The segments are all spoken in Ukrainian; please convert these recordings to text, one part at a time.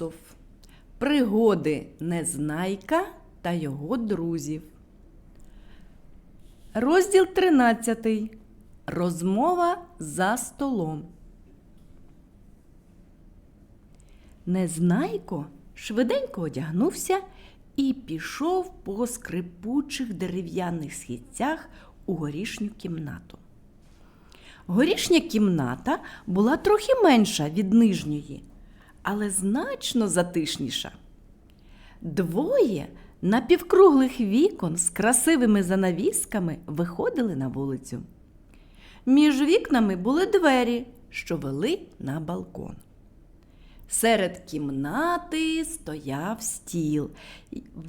Микола Пригоди Незнайка та його друзів. Розділ 13. Розмова за столом. Незнайко швиденько одягнувся і пішов по скрипучих дерев'яних східцях у горішню кімнату. Горішня кімната була трохи менша від нижньої, але значно затишніша. Двоє напівкруглих вікон з красивими занавісками виходили на вулицю. Між вікнами були двері, що вели на балкон. Серед кімнати стояв стіл,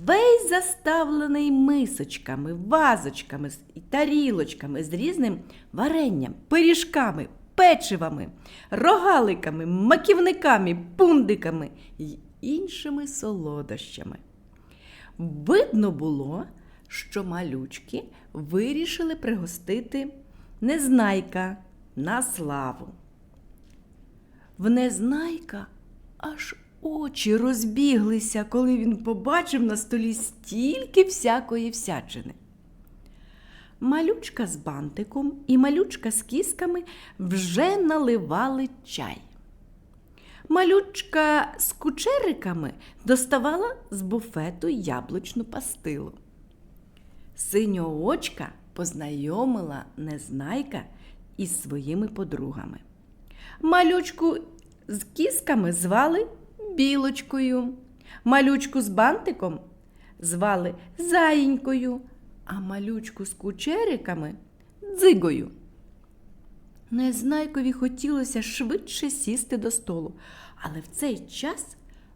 весь заставлений мисочками, вазочками і тарілочками з різним варенням, пиріжками, печивами, рогаликами, маківниками, пундиками й іншими солодощами. Видно було, що малючки вирішили пригостити незнайка на славу. В незнайка аж очі розбіглися, коли він побачив на столі стільки всякої всячини. Малючка з бантиком і малючка з кісками вже наливали чай. Малючка з кучериками доставала з буфету яблучну пастилу. Синьоочка познайомила незнайка із своїми подругами. Малючку з кісками звали білочкою, малючку з бантиком звали заїнькою, а малючку з кучериками дзигою. Незнайкові хотілося швидше сісти до столу, але в цей час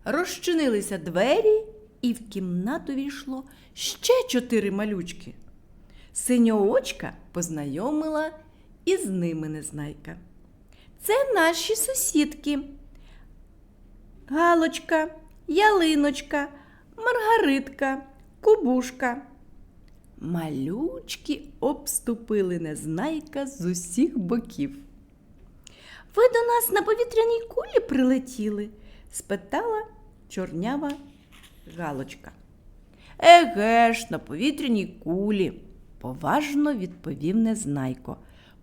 розчинилися двері, і в кімнату війшло ще чотири малючки. Синьоочка познайомила із ними незнайка. Це наші сусідки. Галочка, ялиночка, Маргаритка, Кубушка. Малючки обступили незнайка з усіх боків. Ви до нас на повітряній кулі прилетіли? спитала чорнява Галочка. Еге ж, на повітряній кулі, поважно відповів незнайко,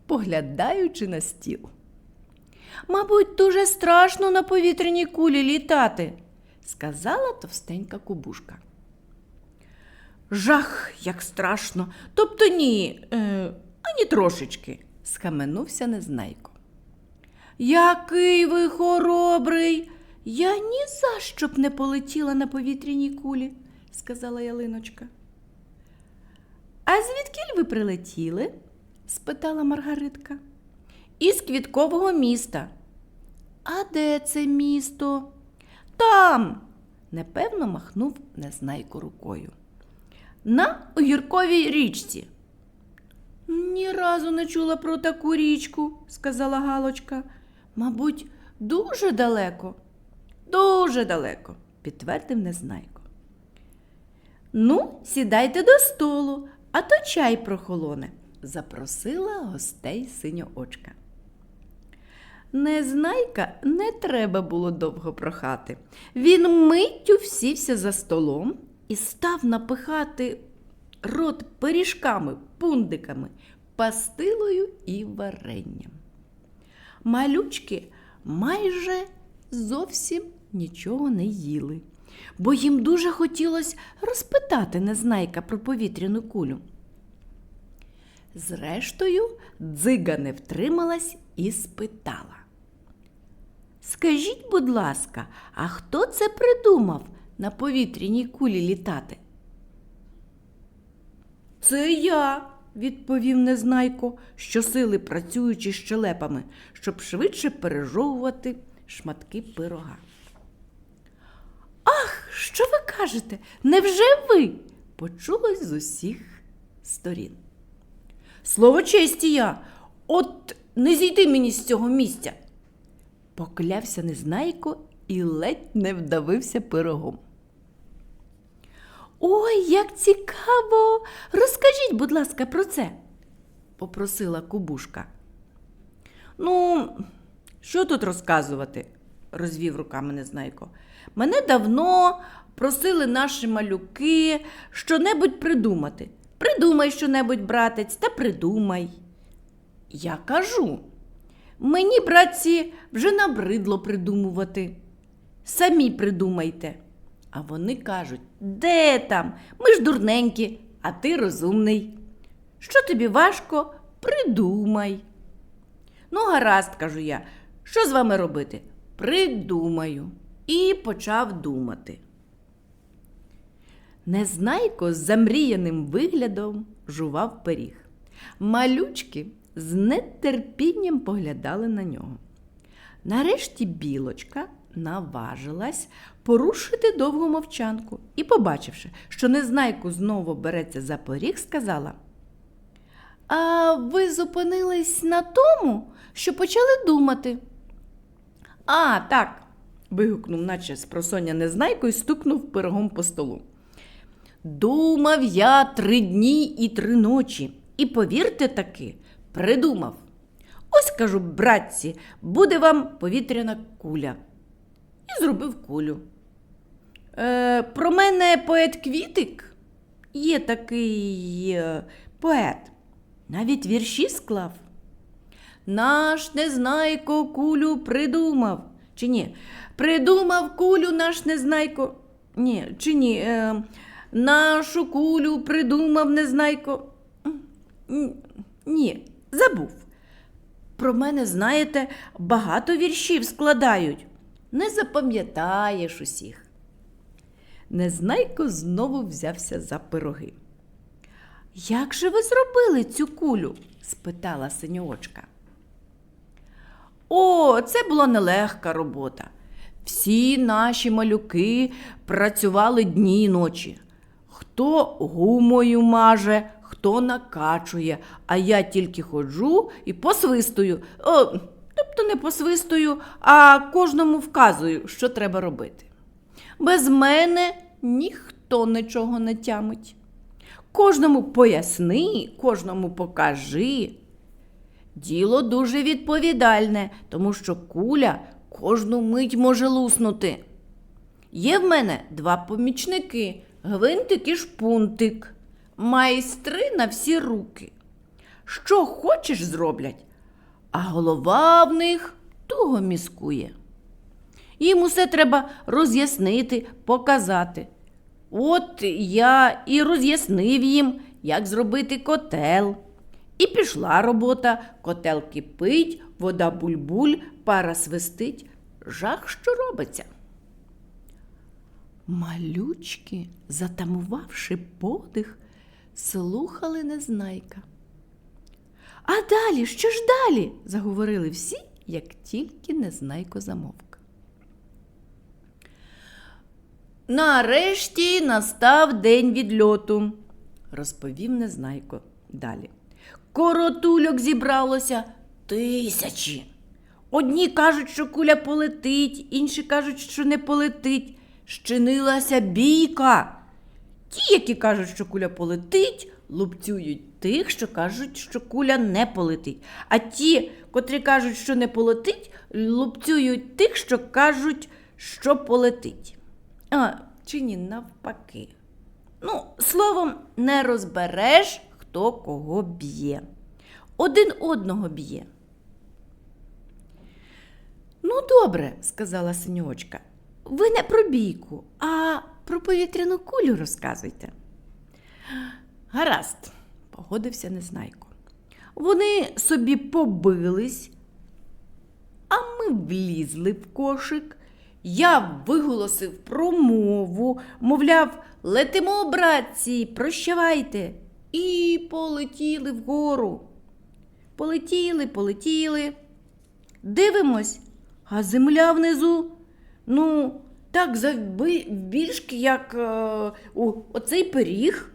поглядаючи на стіл. Мабуть, дуже страшно на повітряній кулі літати, сказала товстенька кубушка. Жах, як страшно. Тобто ні, е, ані трошечки, схаменувся незнайко. Який ви хоробрий. Я ні за що б не полетіла на повітряній кулі, сказала ялиночка. А звідкіль ви прилетіли? спитала Маргаритка. Із квіткового міста. А де це місто? Там, непевно махнув незнайко рукою. На огірковій річці. Ні разу не чула про таку річку, сказала Галочка. Мабуть, дуже далеко. Дуже далеко, підтвердив незнайко. Ну, сідайте до столу, а то чай прохолоне, запросила гостей синьоочка. Незнайка не треба було довго прохати. Він миттю всівся за столом і став напихати рот пиріжками, пундиками, пастилою і варенням. Малючки майже зовсім нічого не їли, бо їм дуже хотілося розпитати незнайка про повітряну кулю. Зрештою, дзига не втрималась і спитала. Скажіть, будь ласка, а хто це придумав на повітряній кулі літати? Це я, відповів незнайко, щосили працюючи щелепами, щоб швидше пережовувати шматки пирога. Ах, що ви кажете? Невже ви? почулось з усіх сторін. Слово честі я, от не зійди мені з цього місця. Поклявся незнайко і ледь не вдавився пирогом. Ой, як цікаво! Розкажіть, будь ласка, про це, попросила кубушка. Ну, що тут розказувати? розвів руками Незнайко. Мене давно просили наші малюки що-небудь придумати. Придумай що-небудь, братець, та придумай. Я кажу. Мені, братці, вже набридло придумувати. Самі придумайте. А вони кажуть, де там? Ми ж дурненькі, а ти розумний. Що тобі важко, придумай. Ну, гаразд, кажу я, що з вами робити? Придумаю. І почав думати. Незнайко з замріяним виглядом жував пиріг. Малючки з нетерпінням поглядали на нього. Нарешті білочка наважилась порушити довгу мовчанку і, побачивши, що Незнайко знову береться за поріг, сказала А ви зупинились на тому, що почали думати. А, так. вигукнув, наче з просоння Незнайко і стукнув пирогом по столу. Думав я три дні і три ночі, і повірте таки, придумав. Ось кажу, братці, буде вам повітряна куля. І зробив кулю. Е, про мене поет Квітик є такий е, поет. Навіть вірші склав. Наш незнайко кулю придумав. Чи ні? Придумав кулю наш незнайко. Ні, чи ні? Е, нашу кулю придумав незнайко. Ні, забув. Про мене, знаєте, багато віршів складають. Не запам'ятаєш усіх. Незнайко знову взявся за пироги. Як же ви зробили цю кулю? спитала синьоочка. О, це була нелегка робота. Всі наші малюки працювали дні й ночі. Хто гумою маже, хто накачує, а я тільки ходжу і посвистую. О, тобто не посвистую, а кожному вказую, що треба робити. Без мене ніхто нічого не тямить. Кожному поясни, кожному покажи. Діло дуже відповідальне, тому що куля кожну мить може луснути. Є в мене два помічники гвинтик і шпунтик, майстри на всі руки. Що хочеш зроблять, а голова в них туго міскує. Їм усе треба роз'яснити, показати. От я і роз'яснив їм, як зробити котел. І пішла робота, котел кипить, вода буль-буль, пара свистить. Жах, що робиться. Малючки, затамувавши подих, слухали незнайка. А далі, що ж далі? заговорили всі, як тільки незнайко замовк. Нарешті настав день відльоту, розповів Незнайко далі. Коротульок зібралося тисячі. Одні кажуть, що куля полетить, інші кажуть, що не полетить. Щинилася бійка. Ті, які кажуть, що куля полетить, лупцюють тих, що кажуть, що куля не полетить. А ті, котрі кажуть, що не полетить, лупцюють тих, що кажуть, що полетить. А, чи ні, навпаки. Ну, словом, не розбереш, хто кого б'є. Один одного б'є. Ну, добре, сказала синьочка. Ви не про бійку, а про повітряну кулю розказуйте. Гаразд, погодився Незнайко. Вони собі побились, а ми влізли в кошик. Я виголосив промову, мовляв, летимо, братці, прощавайте. І полетіли вгору. Полетіли, полетіли. Дивимось, а земля внизу, ну, так завбільшки, як е, у, оцей пиріг.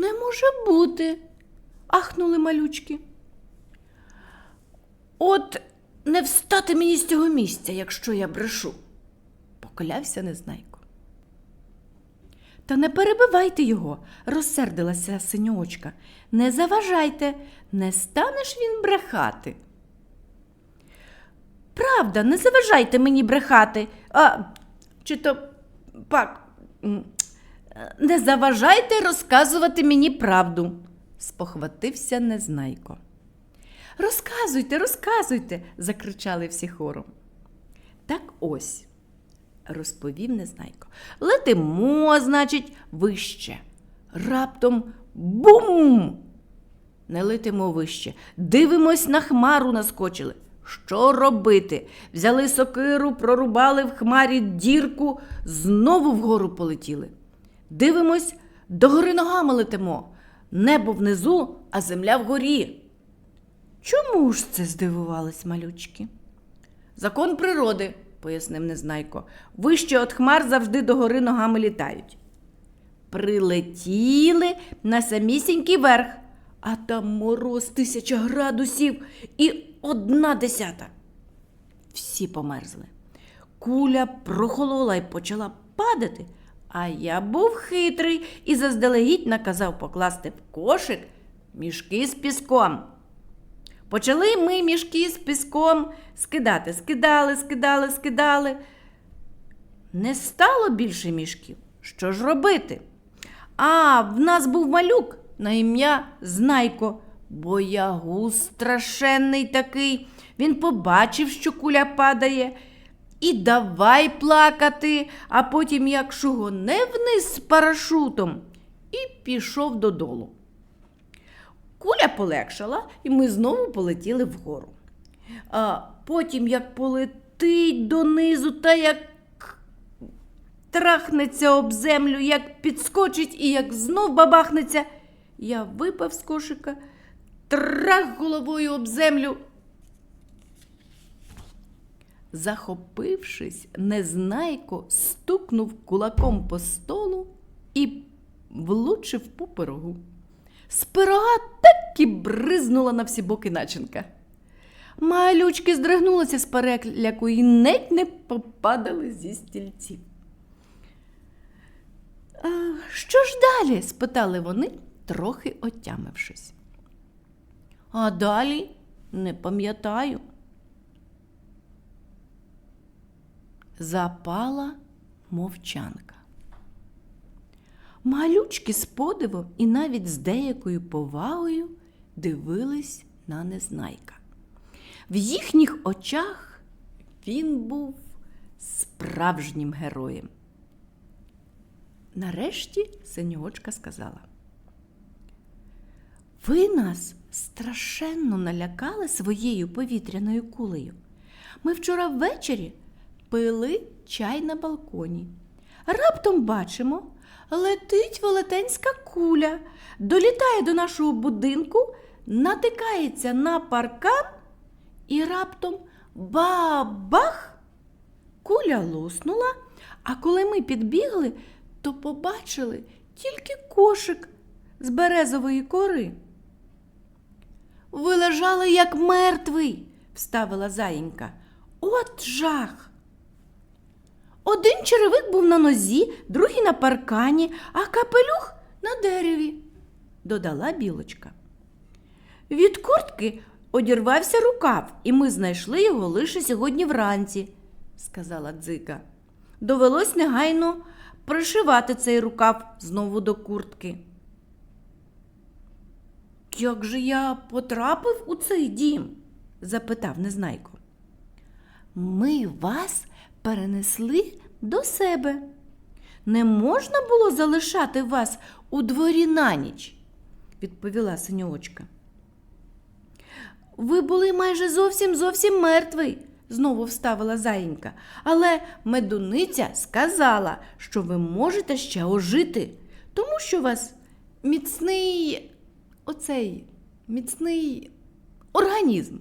Не може бути, ахнули малючки. От не встати мені з цього місця, якщо я брешу, поклявся Незнайко. Та не перебивайте його, розсердилася синьочка. Не заважайте, не станеш він брехати. Правда, не заважайте мені брехати. А, чи то пак, не заважайте розказувати мені правду, спохватився Незнайко. Розказуйте, розказуйте, закричали всі хором. Так ось, розповів Незнайко. Летимо, значить, вище. Раптом бум! Не летимо вище. Дивимось на хмару наскочили. Що робити? Взяли сокиру, прорубали в хмарі дірку, знову вгору полетіли. Дивимось, догори ногами летимо. Небо внизу, а земля вгорі. Чому ж це здивувались малючки? Закон природи, пояснив Незнайко. Вище від хмар завжди догори ногами літають. Прилетіли на самісінький верх, а там мороз тисяча градусів і одна десята. Всі померзли. Куля прохолола і почала падати, а я був хитрий і заздалегідь наказав покласти в кошик мішки з піском. Почали ми мішки з піском скидати, скидали, скидали, скидали. Не стало більше мішків. Що ж робити? А, в нас був малюк на ім'я Знайко, боягуз страшенний такий. Він побачив, що куля падає, і давай плакати, а потім як шугоне вниз з парашутом і пішов додолу. Куля полегшала, і ми знову полетіли вгору. А потім, як полетить донизу, та як трахнеться об землю, як підскочить і як знов бабахнеться, я випав з кошика, трах головою об землю. Захопившись, незнайко стукнув кулаком по столу і влучив по пирогу. З пирога так і бризнула на всі боки начинка. Малючки здригнулися з перекляку і неть не попадали зі стільців. «А, Що ж далі? спитали вони, трохи отямившись. А далі не пам'ятаю. Запала мовчанка. Малючки з подивом і навіть з деякою повагою дивились на незнайка. В їхніх очах він був справжнім героєм. Нарешті синьочка сказала. Ви нас страшенно налякали своєю повітряною кулею. Ми вчора ввечері пили чай на балконі. Раптом бачимо, летить велетенська куля, долітає до нашого будинку, натикається на паркан і раптом бабах! Куля луснула, а коли ми підбігли, то побачили тільки кошик з березової кори. Ви лежали як мертвий, вставила заїнька. От жах. Один черевик був на нозі, другий на паркані, а капелюх на дереві, додала білочка. Від куртки одірвався рукав, і ми знайшли його лише сьогодні вранці, сказала дзика. Довелось негайно пришивати цей рукав знову до куртки. Як же я потрапив у цей дім? запитав Незнайко. Ми вас перенесли до себе. Не можна було залишати вас у дворі на ніч, відповіла синьочка. Ви були майже зовсім зовсім мертвий, знову вставила заїнька. Але медуниця сказала, що ви можете ще ожити, тому що у вас міцний оцей міцний організм.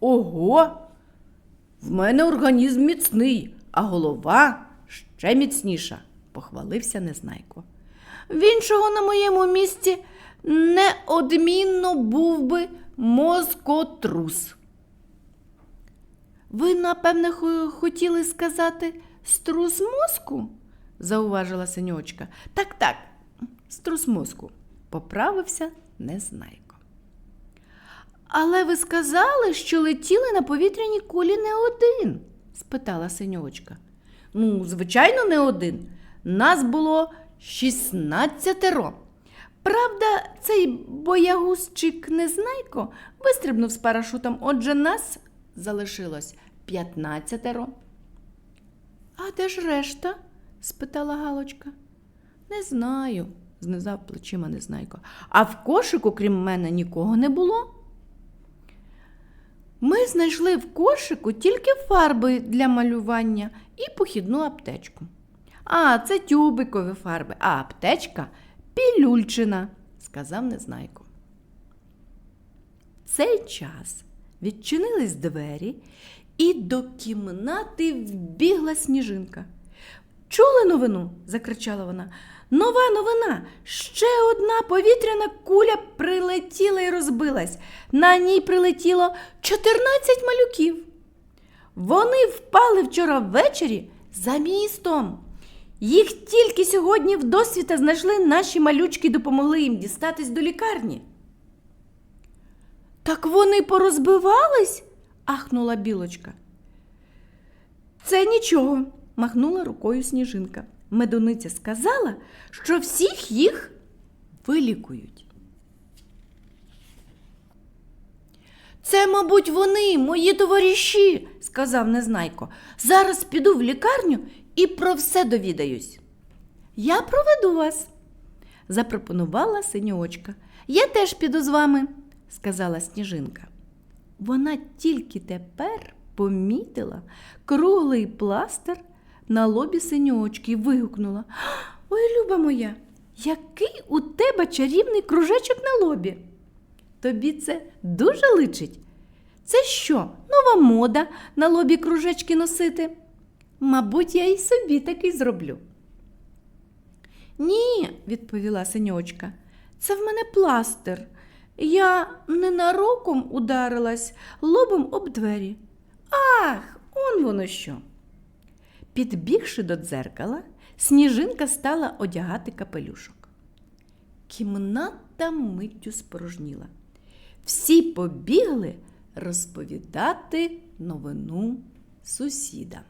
Ого, в мене організм міцний, а голова ще міцніша, похвалився Незнайко. В іншого на моєму місці неодмінно був би мозкотрус. Ви, напевне, хотіли сказати струс мозку? зауважила синьочка. Так, так, струс мозку, поправився Незнайко. Але ви сказали, що летіли на повітряній кулі не один? спитала синьочка. Ну, звичайно, не один. Нас було шістнадцятеро. Правда, цей боягузчик незнайко вистрибнув з парашутом, отже, нас залишилось п'ятнадцятеро. А де ж решта? спитала Галочка. Не знаю, знизав плечима незнайко. А в кошику, крім мене, нікого не було. Ми знайшли в кошику тільки фарби для малювання і похідну аптечку. А, це тюбикові фарби, а аптечка пілюльчина, сказав незнайко. В цей час відчинились двері, і до кімнати вбігла сніжинка. Чули новину? закричала вона. Нова новина. Ще одна повітряна куля прилетіла і розбилась. На ній прилетіло 14 малюків. Вони впали вчора ввечері за містом. Їх тільки сьогодні вдосвіта знайшли наші малючки і допомогли їм дістатись до лікарні. Так вони порозбивались? ахнула білочка. Це нічого, махнула рукою сніжинка. Медуниця сказала, що всіх їх вилікують. Це, мабуть, вони, мої товариші, сказав незнайко. Зараз піду в лікарню і про все довідаюсь. Я проведу вас, запропонувала синьочка. Я теж піду з вами, сказала сніжинка. Вона тільки тепер помітила круглий пластир на лобі синьочки і вигукнула. Ой, люба моя, який у тебе чарівний кружечок на лобі. Тобі це дуже личить. Це що, нова мода на лобі кружечки носити? Мабуть, я й собі такий зроблю. Ні, відповіла синьочка, це в мене пластир. Я ненароком ударилась лобом об двері. Ах, он воно що. Підбігши до дзеркала, сніжинка стала одягати капелюшок. Кімната миттю спорожніла. Всі побігли розповідати новину сусідам.